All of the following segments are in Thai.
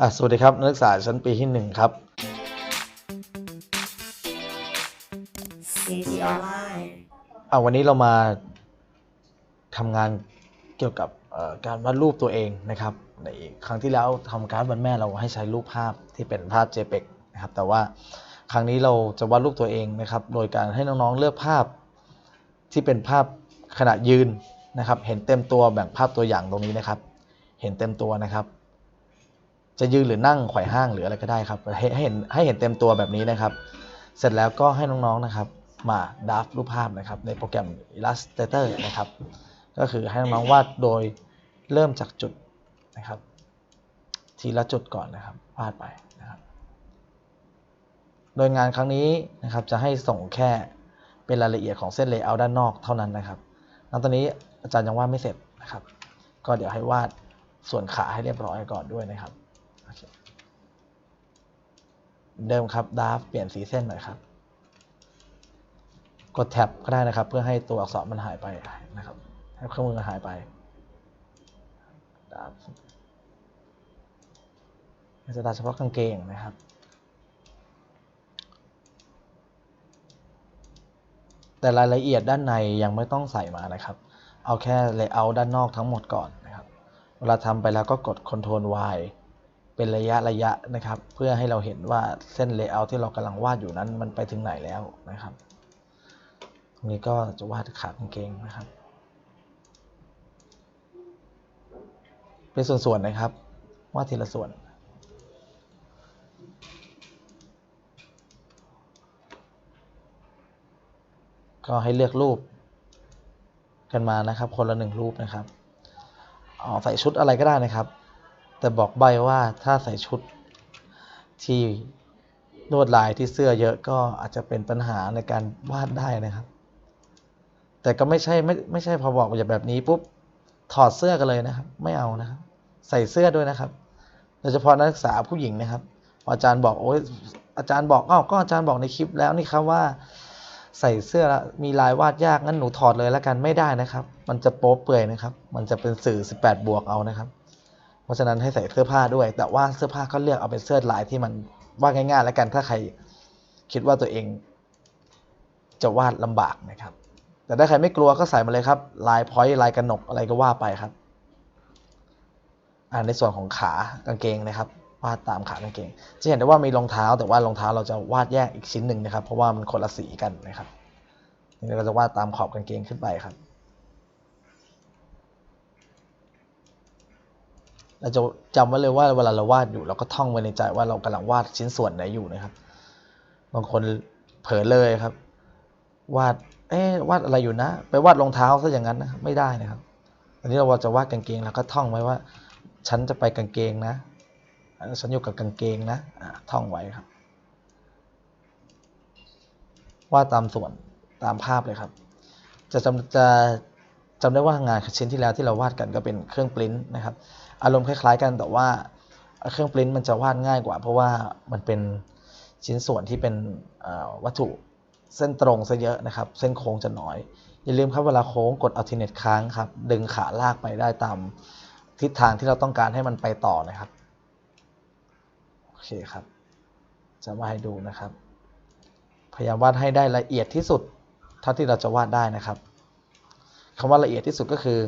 อะสวัสดีครับ นักศึกษาชั้นปีที่หนึ่งครับ CT Online อะวันนี้เรามาทำงานเกี่ยวกับเอ่อการวาดรูปตัวเองนะครับ ในครั้งที่แล้วทำการดวันแม่เราให้ใช้รูปภาพที่เป็นภาพ JPEG นะครับ แต่ว่าครั้งนี้เราจะวาดรูปตัวเองนะครับ โดยการให้น้องๆเลือกภาพที่เป็นภาพขณะยืนนะครับ เห็นเต็มตัวแบ่งภาพตัวอย่างตรงนี้นะครับ เห็นเต็มตัวนะครับ จะยืนหรือนั่งไขว่ห้างหรืออะไรก็ได้ครับให้เห็นให้เห็นเต็มตัวแบบนี้นะครับ เสร็จแล้วก็ให้น้องๆนะครับ มาดับรูปภาพนะครับ ในโปรแกรม Illustrator นะครับ ก็คือให้น้องๆวาดโดยเริ่มจากจุดนะครับ ทีละจุดก่อนนะครับวาดไปนะครับ โดยงานครั้งนี้นะครับจะให้ส่งแค่เป็นรายละเอียดของเส้นเลเยอร์ด้านนอกเท่านั้นนะครับแล้วตอนนี้อาจารย์ยังวาดไม่เสร็จนะครับ ก็เดี๋ยวให้วาดส่วนขาให้เรียบร้อยก่อนด้วยนะครับ เดิมครับดาฟเปลี่ยนสีเส้นหน่อยครับ กดแท็บก็ได้นะครับ เพื่อให้ตัวอักษรมันหายไปนะครับ ให้เครื่องมือหายไปดาฟจะตัดเฉพาะกางเกงนะครับแต่รายละเอียดด้านในยังไม่ต้องใส่มานะครับ เอาแค่ layout ด้านนอกทั้งหมดก่อนนะครับ เวลาทำไปแล้วก็กด Ctrl Y เป็นระยะระยะนะครับ เพื่อให้เราเห็นว่าเส้น layout ที่เรากำลังวาดอยู่นั้นมันไปถึงไหนแล้วนะครับตรงนี้ก็จะวาดขากางเกงนะครับ เป็นส่วนๆนะครับ วาดทีละส่วนก็ให้เลือกรูปกันมานะครับ คนละหนึ่งรูปนะครับอ๋อใส่ชุดอะไรก็ได้นะครับ แต่บอกใบว่าถ้าใส่ชุดที่ลวดลายที่เสื้อเยอะก็อาจจะเป็นปัญหาในการวาดได้นะครับ แต่ก็ไม่ใช่ไม่ไม่ใช่พอบอกอย่างแบบนี้ปุ๊บถอดเสื้อกันเลยนะครับ ไม่เอานะครับ ใส่เสื้อด้วยนะครับโดยเฉพาะนักศึกษาผู้หญิงนะครับ อาจารย์บอกโอ้ยอาจารย์บอกอ้าวก็อาจารย์บอกในคลิปแล้วนี่ครับว่า ใส่เสื้อแล้วมีลายวาดยากงั้นหนูถอดเลยแล้วกันไม่ได้นะครับ มันจะโป๊เปื่อยนะครับ มันจะเป็นสื่อ 18 บวกเอานะครับ เพราะฉะนั้นให้ใส่เสื้อผ้าด้วย แต่ว่าเสื้อผ้าก็เลือกเอาเป็นเสื้อลายที่มันวาดง่าย ๆ แล้วกันถ้าใครคิดว่าตัวเองจะวาดลำบากนะครับ แต่ถ้าใครไม่กลัวก็ใส่มาเลยครับ ลายพอยต์ลายกระหนกอะไรก็ว่าไปครับ อ่าในส่วนของขากางเกงนะครับ วาดตามขากางเกง จะเห็นได้ว่ามีรองเท้า แต่ว่ารองเท้าเราจะวาดแยกอีกชิ้นหนึ่งนะครับ เพราะว่ามันคนละสีกันนะครับนี่เราจะวาดตามขอบกางเกงขึ้นไปครับ เราจะจำไว้เลยว่าเวลาเราวาดอยู่เราก็ท่องไว้ในใจว่าเรากำลังวาดชิ้นส่วนไหนอยู่นะครับ บางคนเผลอเลยครับ วาดเอ๊ะวาดอะไรอยู่นะ ไปวาดรองเท้าซะอย่างนั้นนะไม่ได้นะครับ อันนี้เราจะวาดกางเกงเราก็ท่องไว้ว่า ฉันจะไปกางเกงนะฉันอยู่กับกางเกงนะท่องไว้ครับวาดตามส่วนตามภาพเลยครับ จะจำจะ จำได้ว่างานชิ้นที่แล้วที่เราวาดกันก็เป็นเครื่องปริ้นนะครับ อารมณ์คล้ายๆกันแต่ว่าเครื่องปริ้นมันจะวาดง่ายกว่า เพราะว่ามันเป็นชิ้นส่วนที่เป็นวัตถุเส้นตรงซะเยอะนะครับ เส้นโค้งจะน้อย อย่าลืมครับเวลาโค้งกด alternate ค้างครับ ดึงขาลากไปได้ตามทิศทางที่เราต้องการให้มันไปต่อนะครับ โอเคครับ จะมาให้ดูนะครับ พยายามวาดให้ได้ละเอียดที่สุดเท่าที่เราจะวาดได้นะครับ คำว่าละเอียดที่สุดก็คือ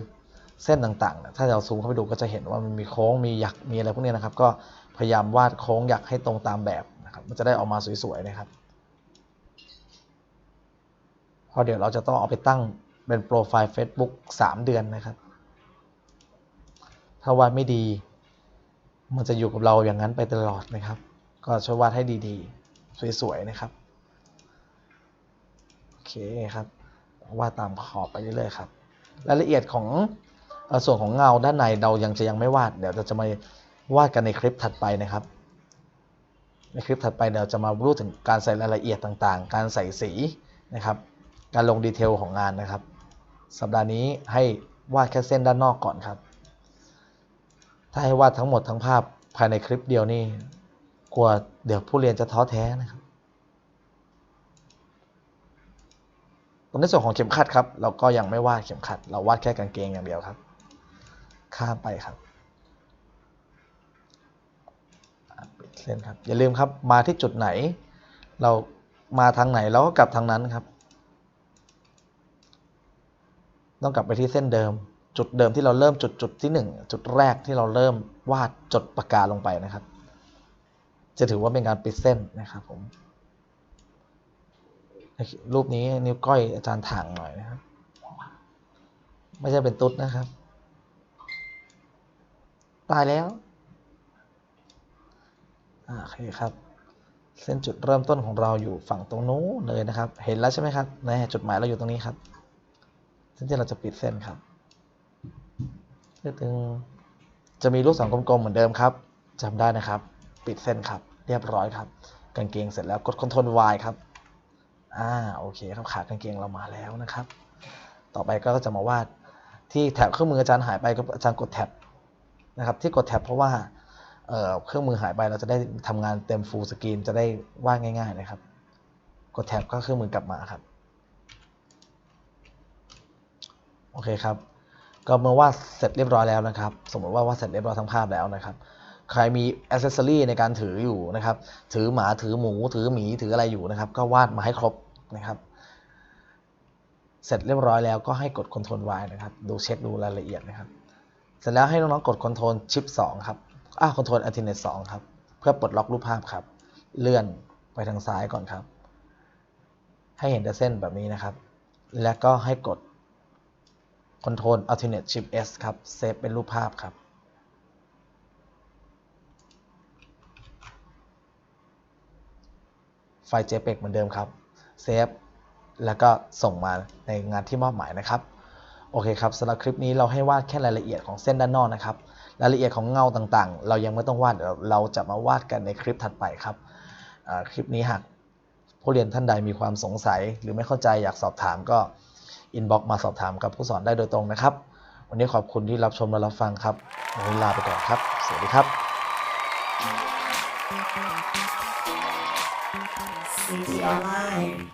เส้นต่างๆ ถ้าเราซูมเข้าไปดูก็จะเห็นว่ามันมีโค้งมีหยักมีอะไรพวกนี้นะครับ ก็พยายามวาดโค้งหยักให้ตรงตามแบบนะครับ มันจะได้ออกมาสวยๆนะครับเพราะเดี๋ยวเราจะต้องเอาไปตั้งเป็นโปรไฟล์ Facebook 3 เดือนนะครับ ถ้าวาดไม่ดี มันจะอยู่กับเราอย่างนั้นไปตลอดนะครับ ก็ช่วยวาดให้ดีๆ สวยๆนะครับ โอเคครับวาดตามขอบไปเรื่อยๆครับ รายละเอียดของส่วนของเงาด้านในเรายังจะยังไม่วาด เดี๋ยวเราจะมาวาดกันในคลิปถัดไปนะครับ ในคลิปถัดไปเราจะมารู้ถึงการใส่รายละเอียดต่างๆ การใส่สีนะครับ การลงดีเทลของงานนะครับ สัปดาห์นี้ให้วาดแค่เส้นด้านนอกก่อนครับ ถ้าให้วาดทั้งหมดทั้งภาพภายในคลิปเดียวนี่กลัวเดี๋ยวผู้เรียนจะท้อแท้นะครับ ในส่วนของเข็มขัดครับ เราก็ยังไม่วาดเข็มขัด เราวาดแค่กางเกงอย่างเดียวครับ ข้ามไปครับปิดเส้นครับ อย่าลืมครับมาที่จุดไหน เรามาทางไหนเราก็กลับทางนั้นครับ ต้องกลับไปที่เส้นเดิม จุดเดิมที่เราเริ่มจุดจุดที่หนึ่งจุดแรกที่เราเริ่มวาดจดปากกาลงไปนะครับ จะถือว่าเป็นการปิดเส้นนะครับผม รูปนี้นิ้วก้อยอาจารย์ถ่างหน่อยนะครับ ไม่ใช่เป็นตุ๊ดนะครับ ตายแล้วอ่าโอเคครับ เส้นจุดเริ่มต้นของเราอยู่ฝั่งตรงนู้นเลยนะครับ เห็นแล้วใช่ไหมครับในจุดหมายเราอยู่ตรงนี้ครับเส้นที่เราจะปิดเส้นครับตึงจะมีลูกศรกลมๆเหมือนเดิมครับจำได้นะครับ ปิดเส้นครับ เรียบร้อยครับ กางเกงเสร็จแล้วกด Ctrl Y ครับ อ่าโอเคครับขากางเกงเรามาแล้วนะครับ ต่อไปก็จะมาวาดที่แถบเครื่องมืออาจารย์หายไปก็อาจารย์กดแท็บนะครับ ที่กดแท็บเพราะว่าเอ่อเครื่องมือหายไปเราจะได้ทำงานเต็มฟูลสกรีนจะได้วาดง่ายๆนะครับ กดแท็บก็เครื่องมือกลับมาครับโอเคครับ ก็เมื่อวาดเสร็จเรียบร้อยแล้วนะครับ สมมติว่าวาดเสร็จเรียบร้อยทั้งภาพแล้วนะครับ ใครมีอ c เซสซอรีในการถืออยู่นะครับ ถือหมาถือหมูถือหมีถืออะไรอยู่นะครับ ก็วาดมาให้ครบนะครับ เสร็จเรียบร้อยแล้วก็ให้กด Ctrl Y นะครับ ดูเช็คดูรายละเอียดนะครับ เสร็จแล้วให้น้องๆกด Ctrl Shift 2ครับอ่า Ctrl Alternate 2ครับ เพื่อปลดล็อกรูปภาพครับ เลื่อนไปทางซ้ายก่อนครับ ให้เห็นแต่เส้นแบบนี้นะครับ แล้วก็ให้กด Ctrl Alternate Shift S ครับ เซฟเป็นรูปภาพครับ ไฟล์ JPEG เหมือนเดิมครับเซฟแล้วก็ส่งมาในงานที่มอบหมายนะครับโอเคครับสำหรับคลิปนี้เราให้วาดแค่รายละเอียดของเส้นด้านนอกนะครับรายละเอียดของเงาต่างๆ เรายังไม่ต้องวาดเราจะมาวาดกันในคลิปถัดไปครับคลิปนี้หากผู้เรียนท่านใดมีความสงสัย หรือไม่เข้าใจอยากสอบถามก็อินบ็อกมาสอบถามกับผู้สอนได้โดยตรงนะครับ วันนี้ขอบคุณที่รับชมและรับฟังครับวันนี้ลาไปก่อนครับ สวัสดีครับ CD Online.